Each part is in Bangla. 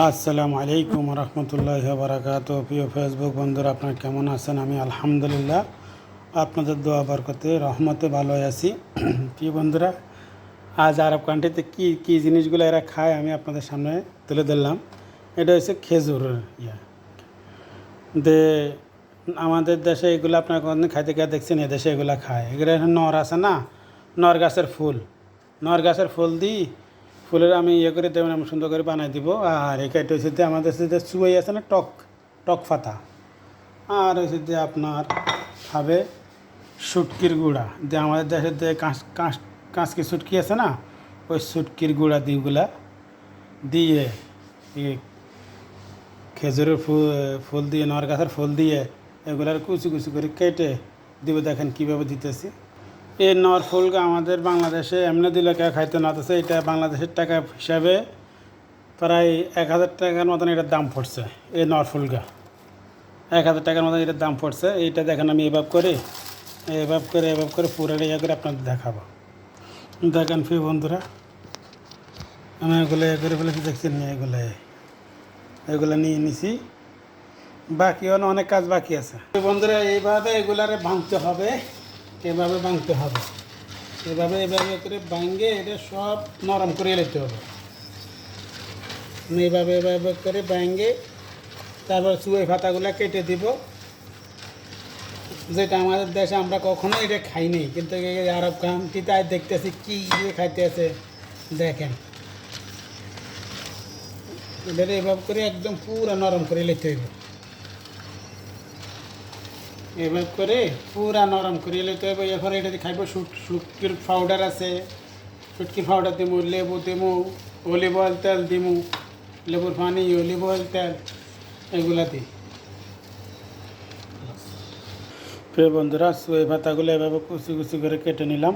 আসসালামু আলাইকুম রহমতুল্লাহ বারাকাত প্রিয় ফেসবুক বন্ধুরা, আপনারা কেমন আছেন? আমি আলহামদুলিল্লাহ আপনাদের দোয়া বরকতে, রহমতে ভালো আছি। প্রিয় বন্ধুরা, আজ আরব কান্ট্রিতে কী কী জিনিসগুলো এরা খায় আমি আপনাদের সামনে তুলে ধরলাম। এটা হচ্ছে খেজুর, ইয়া। দে, আমাদের দেশে এগুলো আপনারা কোনদিন খাইতে গিয়ে দেখছেন এদেশে এগুলো খায়। এগুলো নর আছে না? নর গাছের ফুল। নর গাছের ফুল দিই ফুলের আমি ইয়ে করে দেবেন আমি সুন্দর করে বানাই দিব। আর এটা হচ্ছে যে আমাদের সাথে চুয়াই আছে না, টক টক ফাতা। আর হচ্ছে যে আপনার হবে সুটকির গুঁড়া। যে আমাদের দেশের যে কাঁচ কাঁচ, কাঁচকি সুটকি আছে না, ওই সুটকির গুঁড়া দিগুলা দিয়ে খেজুরের ফুল ফুল দিয়ে নর গাছের ফুল দিয়ে এগুলার কুচি কুচি করে কেটে দিব। দেখেন কীভাবে দিতেছি। এই নর ফুলগা আমাদের বাংলাদেশে এমনি দিলে কেউ খাইতে না হতেছে এটা বাংলাদেশের টাকা হিসাবে প্রায় এক হাজার টাকার মতন এটার দাম পড়ছে এই নর ফুলগা এক হাজার টাকার মতন এটার দাম পড়ছে, এইটা দেখেন আমি এভাবে করে এভাবে করে, এভাব করে পুরো ইয়ে করে আপনাদের দেখাবো। দেখেন ফি বন্ধুরা, আমি এগুলো ইয়ে করে ফেলেছি, দেখছেন এগুলো? এগুলো নিয়ে নিছি। বাকি অনেক অনেক কাজ বাকি আছে। বন্ধুরা, এইভাবে এগুলারে ভাঙতে হবে। এভাবে ভাঙতে হবে। এভাবে এভাবে করে ভাঙে, এটা সব নরম করে নিতে হবে। এইভাবে এভাবে করে ভাঙে, তারপর চুয়ে পাতাগুলো কেটে দিব। যেটা আমাদের দেশে আমরা কখনো এটা খাইনি কিন্তু আরব কান্ট্রিতে আজ দেখতেছি কী খাইতে আছে দেখেন। এটা এভাবে করে একদম পুরো নরম করে নিতে হইব। এভাবে করে পুরা নরম করে। নিতে হবে এখন এটা খাইব। শুটকির পাউডার আছে। শুটকির পাউডার দিমু, লেবু দিমু অলিভ অয়েল তেল দিমু। লেবুর পানি অলিভ অয়েল তেল, এগুলা দিই। প্রিয় বন্ধুরা সুয়ে পাতাগুলো এভাবে কুচি কুচি করে কেটে নিলাম।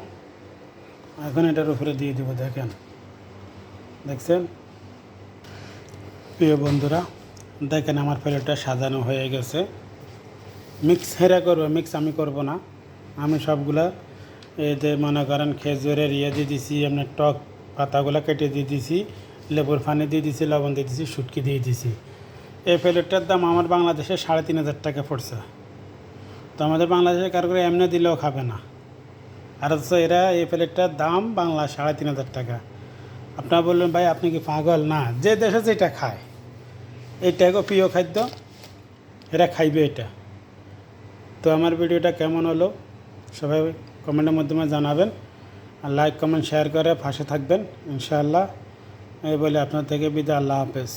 এখন এটার উপরে দিয়ে দেবো, দেখেন। দেখছেন? প্রিয় বন্ধুরা, দেখেন আমার প্লেটটা সাজানো হয়ে গেছে। মিক্স হেরা করব, মিক্স আমি করব না। আমি সবগুলা এতে মনে করেন খেজুরের ইয়ে দিয়ে দিছি আপনার টক পাতাগুলো কেটে দিয়ে দিছি, লেবুর পানি দিয়ে দিছি, লবণ দিয়ে দিছি, শুটকি দিয়ে দিছি। এই প্লেটটার দাম আমার বাংলাদেশে সাড়ে তিন হাজার টাকা পড়ছে। তো আমাদের বাংলাদেশে কারও করে এমনি দিলেও খাবে না। আর হচ্ছে এরা এই প্লেটটার দাম বাংলা সাড়ে তিন হাজার টাকা। আপনারা বললেন, ভাই, আপনি কি পাগল? না, যে দেশে যেটা খায়, এটা এইটাকে প্রিয় খাদ্য, এরা খাইবে এটা। তো আমার ভিডিওটা কেমন হলো সবাই কমেন্টের মাধ্যমে জানাবেন আর লাইক কমেন্ট শেয়ার করে ফাঁসে থাকবেন, ইনশাআল্লাহ। এই বলে আপনার থেকে বিদায়, আল্লাহ হাফেজ।